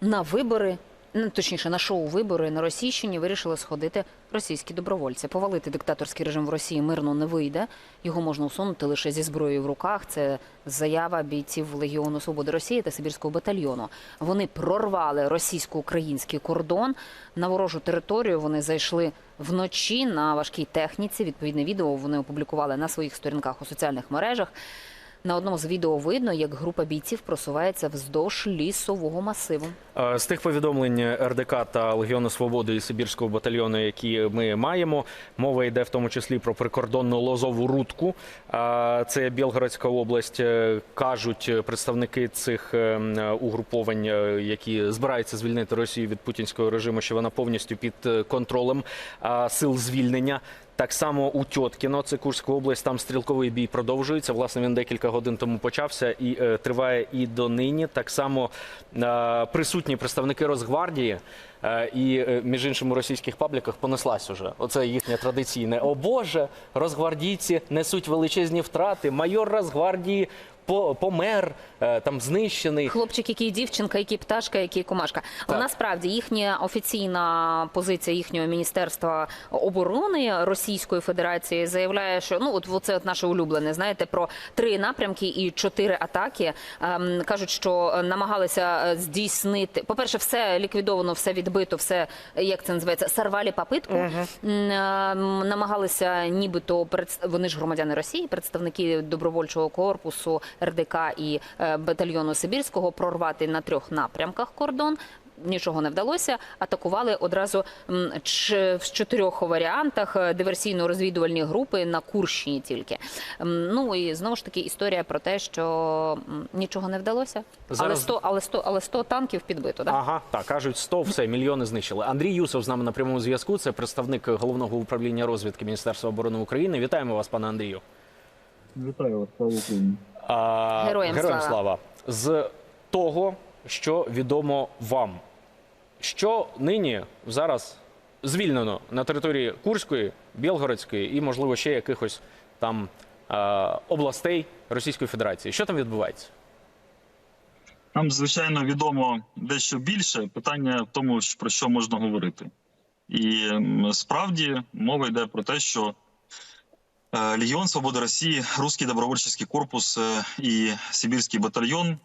на вибори. Ну, точніше, на шоу вибори на Російщині вирішили сходити російські добровольці. Повалити диктаторський режим в Росії мирно не вийде. Його можна усунути лише зі зброєю в руках. Це заява бійців Легіону Свободи Росії та Сибірського батальйону. Вони прорвали російсько-український кордон на ворожу територію. Вони зайшли вночі на важкій техніці. Відповідне відео вони опублікували на своїх сторінках у соціальних мережах. На одному з відео видно, як група бійців просувається вздовж лісового масиву. Е, З тих повідомлень РДК та Легіону Свободи і Сибірського батальйону, які ми маємо, мова йде в тому числі про прикордонну лозову рудку. Е, Це Білгородська область. Е, Кажуть представники цих угруповань, які збираються звільнити Росію від путінського режиму, що вона повністю під контролем сил звільнення. Так само у Тьоткіно, це Курська область, там стрілковий бій продовжується. Власне, він декілька годин тому почався і е, триває і донині. Так само е, присутні представники Росгвардії. е, І е, між іншим у російських пабліках понеслась уже. Оце їхнє традиційне. О Боже, розгвардійці несуть величезні втрати. Майор Росгвардії по- помер, е, там знищений. Хлопчик, який дівчинка, який пташка, який комашка. Але насправді їхня офіційна позиція їхнього міністерства оборони Російської Федерації заявляє, що ну от це от наше улюблене. Знаєте, про три напрямки і чотири атаки. Ем, кажуть, що намагалися е, здійснити. По перше, все ліквідовано, все відбито, все як це називається, сорвали попитку. М, ем, намагалися, нібито вони ж громадяни Росії, представники добровольчого корпусу РДК і е, батальйону Сибірського прорвати на трьох напрямках кордон. Нічого не вдалося. Атакували одразу в чотирьох варіантах е, диверсійно-розвідувальні групи на Курщині тільки. Ну і знову ж таки історія про те, що нічого не вдалося. Але Зараз- 100, але 100, але 100 танків підбито. Да? Ага, так кажуть 100, все мільйони знищили. Андрій Юсов з нами на прямому зв'язку. Це представник головного управління розвідки Міністерства оборони України. Вітаємо вас, пане Андрію. Вітаю вас, слава Україні. А, Героям слава. слава. З того, що відомо вам, що нині зараз звільнено на території Курської, Білгородської і, можливо, ще якихось там а, областей Російської Федерації. Що там відбувається? Нам, звичайно, відомо дещо більше. Питання в тому, про що можна говорити. І справді мова йде про те, що Легіон Свободи Росії, Руський добровольчий корпус і Сибірський батальйон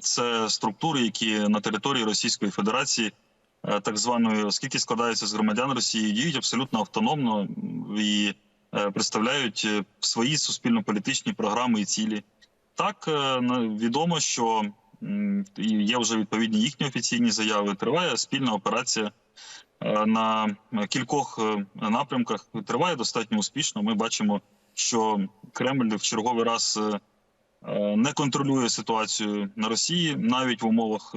це структури, які на території Російської Федерації, е, так званої, оскільки складаються з громадян Росії, діють абсолютно автономно і е, представляють е, свої суспільно-політичні програми і цілі. Так відомо, що є вже відповідні їхні офіційні заяви. Триває спільна операція е, на кількох е, напрямках. Триває достатньо успішно. Ми бачимо, що Кремль в черговий раз е, не контролює ситуацію на Росії, навіть в умовах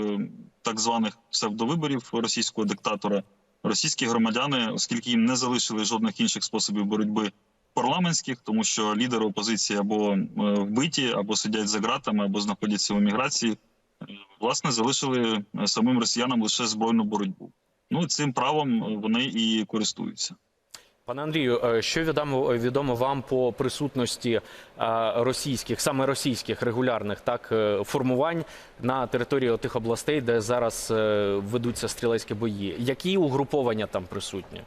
так званих псевдовиборів російського диктатора. Російські громадяни, оскільки їм не залишили жодних інших способів боротьби парламентських, тому що лідери опозиції або вбиті, або сидять за ґратами, або знаходяться в еміграції, власне залишили е, самим росіянам лише збройну боротьбу. Ну цим правом е, вони і користуються. Пане Андрію, е, що відомо, відомо вам по присутності російських, саме російських регулярних так формувань на території тих областей, де зараз ведуться стрілецькі бої? Які угруповання там присутні?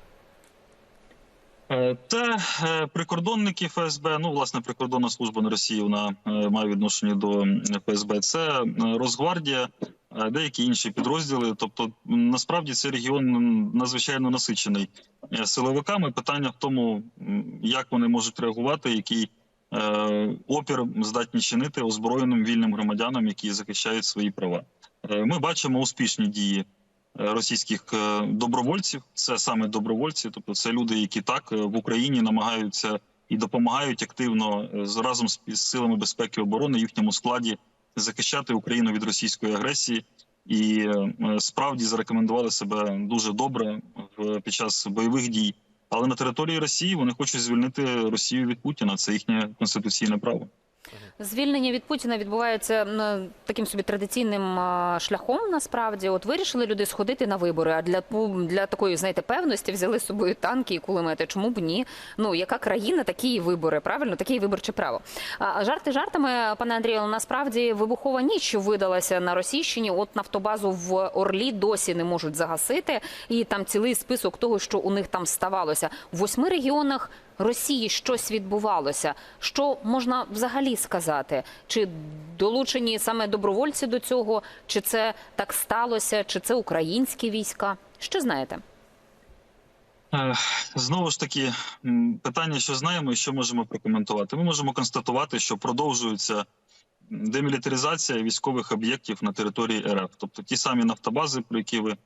Е, Це е, прикордонники ФСБ. Ну, власне, прикордонна служба на Росії вона е, має відношення до ФСБ. Це е, Росгвардія, е, деякі інші підрозділи. Тобто, насправді цей регіон надзвичайно насичений е, силовиками. Питання в тому, як вони можуть реагувати, який е, опір здатні чинити озброєним вільним громадянам, які захищають свої права. Е, Ми бачимо успішні дії е, російських е, добровольців. Це саме добровольці, тобто це люди, які так е, в Україні намагаються і допомагають активно е, разом з силами безпеки і оборони їхньому складі захищати Україну від російської агресії. І справді зарекомендували себе дуже добре під час бойових дій. Але на території Росії вони хочуть звільнити Росію від Путіна. Це їхнє конституційне право. Звільнення від Путіна відбувається таким собі традиційним шляхом. Насправді, от вирішили люди сходити на вибори. А для для такої, знаєте, певності взяли з собою танки і кулемети. Чому б ні? Ну яка країна, такі вибори, правильно, таке і виборче право. А жарти жартами, пане Андрію, насправді вибухова ніч видалася на Російщині. От нафтобазу в Орлі досі не можуть загасити, і там цілий список того, що у них там ставалося в восьми регіонах. Росії щось відбувалося. Що можна взагалі сказати? Чи долучені саме добровольці до цього? Чи це так сталося? Чи це українські війська? Що знаєте? Е, Знову ж таки, питання, що знаємо і що можемо прокоментувати. Ми можемо констатувати, що продовжується демілітаризація військових об'єктів на території РФ. Тобто ті самі нафтобази, про які ви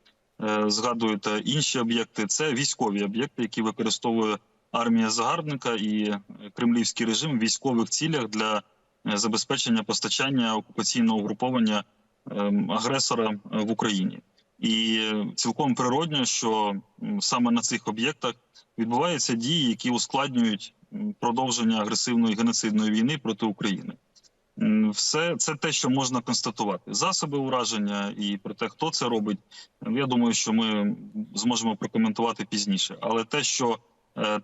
е, згадуєте, інші об'єкти це військові об'єкти, які використовує армія загарбника і е, кремлівський режим в військових цілях для е, забезпечення постачання окупаційного угруповання ем, агресора е, в Україні. І цілком природньо, що саме на цих об'єктах відбуваються дії, які ускладнюють продовження агресивної геноцидної війни проти України. Все це те, що можна констатувати. Засоби ураження і про те, хто це робить, я думаю, що ми зможемо прокоментувати пізніше. Але те, що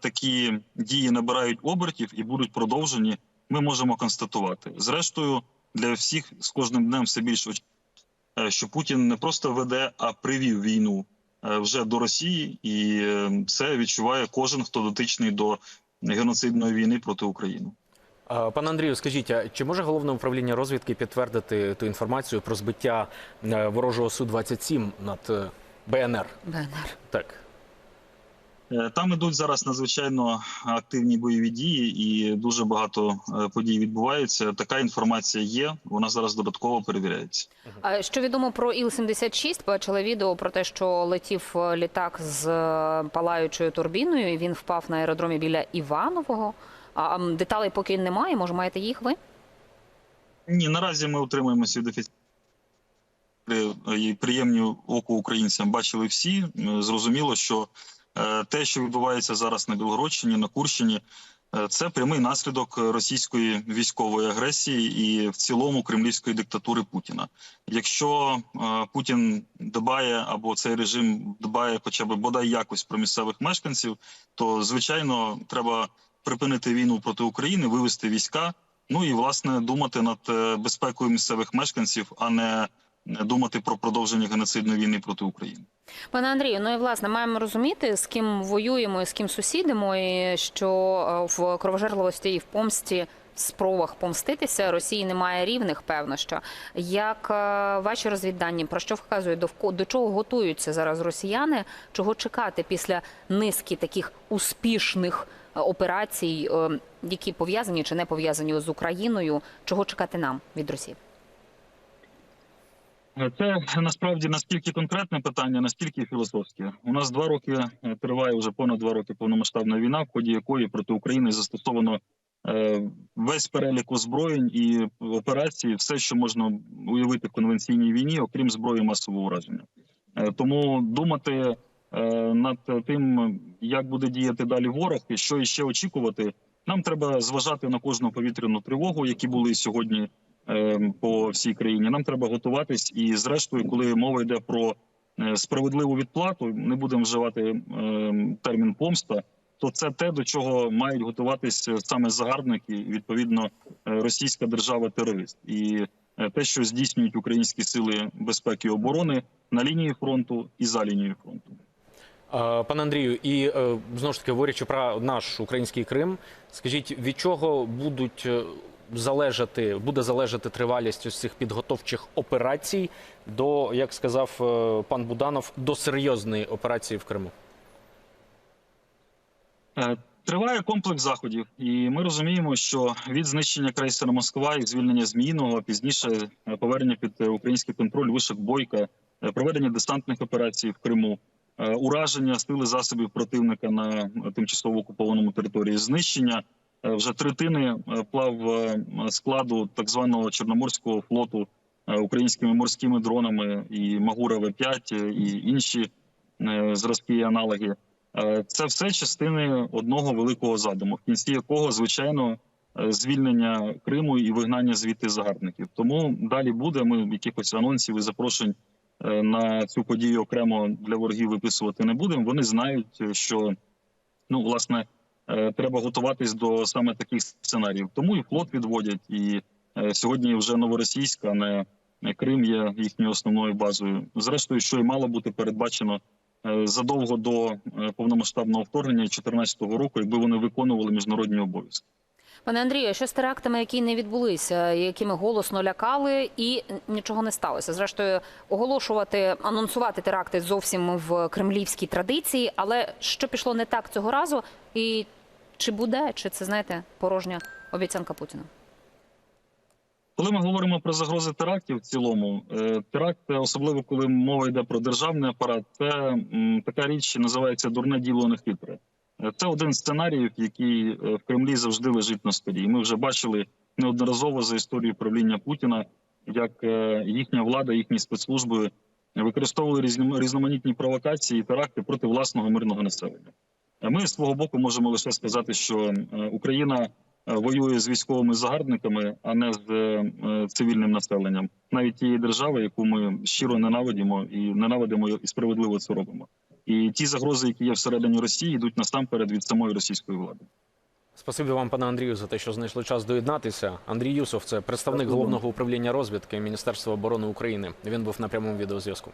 такі дії набирають обертів і будуть продовжені, ми можемо констатувати. Зрештою, для всіх з кожним днем все більше е, що Путін не просто веде, а привів війну е, вже до Росії, і е, це відчуває кожен, хто дотичний до геноцидної війни проти України. Пане Андрію, скажіть, а чи може головне управління розвідки підтвердити ту інформацію про збиття е, ворожого Су-27 над е, БНР? БНР. Так. Е, Там ідуть зараз надзвичайно активні бойові дії, і дуже багато е, подій відбувається. Така інформація є. Вона зараз додатково перевіряється. А що відомо про Іл-76? Бачила відео про те, що летів е, літак з палаючою турбіною. і Він впав на аеродромі біля Іванового. А деталей поки немає. Може, маєте їх ви? Ні, наразі ми утримуємося від офіційних і приємні оку українцям бачили всі. Зрозуміло, що те, що відбувається зараз на Білгородщині, на Курщині, е, це прямий наслідок російської військової агресії і в цілому кремлівської диктатури Путіна. Якщо е, Путін дбає або цей режим дбає, хоча б бодай якось про місцевих мешканців, то звичайно треба припинити війну проти України, вивести війська. Ну і власне думати над е, безпекою місцевих мешканців, а не е, думати про продовження геноцидної війни проти України. Пане Андрію, ну і власне маємо розуміти, з ким воюємо і з ким сусідимо, і що е, в кровожерливості і в помсті. Спробах помститися Росії немає рівних, певно що як е, ваші розвіддані про що вказують довко до чого готуються зараз росіяни? Чого чекати після низки таких успішних е, операцій, які пов'язані чи не пов'язані з Україною? Чого чекати нам від Росії? Е, Це насправді настільки конкретне питання, настільки філософське. У нас два роки е, триває вже понад два роки повномасштабна війна, в ході якої проти України застосовано е, весь перелік озброєнь і операцій, все, що можна уявити в конвенційній війні, окрім зброї масового ураження. Тому думати над тим, як буде діяти далі ворог, і що іще очікувати, нам треба зважати на кожну повітряну тривогу, які були сьогодні по всій країні. Нам треба готуватись, і зрештою, коли мова йде про е, справедливу відплату, не будемо вживати е, термін помста. То це те, до чого мають готуватись саме загарбники, відповідно, е, російська держава-терорист, і е, те, що здійснюють українські сили безпеки і оборони на лінії фронту і за лінією фронту. Пане Андрію, і е, знову ж таки говорячи про наш український Крим, скажіть, від чого будуть е, залежати, буде залежати тривалість ось цих підготовчих операцій до, як сказав е, пан Буданов, до серйозної операції в Криму? Е, Триває комплекс заходів, і ми розуміємо, що від знищення крейсера Москва і звільнення Зміїного, пізніше е, повернення під український контроль вишок бойка, проведення десантних операцій в Криму, ураження сили засобів противника на тимчасово окупованому території, знищення вже третини е, плав е, складу так званого чорноморського флоту е, українськими морськими дронами і Магура В-5 е, і інші е, зразки і аналоги. Е, Це все частини одного великого задуму, в кінці якого, звичайно, е, звільнення Криму і вигнання звідти загарбників. Тому далі буде. Ми якихось анонсів і запрошень е, на цю подію окремо для ворогів виписувати не будемо. Вони знають, е, що ну власне е, треба готуватись до саме таких сценаріїв. Тому і флот відводять, і е, сьогодні вже новоросійська, а не Крим є їхньою основною базою. Зрештою, що і мало бути передбачено е, задовго до е, повномасштабного вторгнення 2014 року, якби вони виконували міжнародні обов'язки. Пане Андрію, що з терактами, які не відбулися, якими голосно лякали, і нічого не сталося. Зрештою, оголошувати, анонсувати теракти зовсім в кремлівській традиції, але що пішло не так цього разу, і чи буде, чи це знаєте порожня обіцянка Путіна? Коли ми говоримо про загрози терактів в цілому, е, теракти, особливо коли мова йде про державний апарат, це така річ, що називається дурне діло не хитре. Це один з сценаріїв, який е, в Кремлі завжди лежить на столі. І Ми вже бачили неодноразово за історію правління Путіна, як е, їхня влада, їхні спецслужби використовували різноманітні провокації і теракти проти власного мирного населення. Ми з свого боку можемо лише сказати, що е, Україна воює з військовими загарбниками, а не з цивільним населенням, навіть тієї держави, яку ми щиро ненавидимо і ненавидимо і справедливо це робимо. І ті загрози, які є всередині Росії, йдуть насамперед від самої російської влади. Спасибі вам, пане Андрію, за те, що знайшли час доєднатися. Андрій Юсов, це представник головного управління розвідки Міністерства оборони України. Він був на прямому відеозв'язку.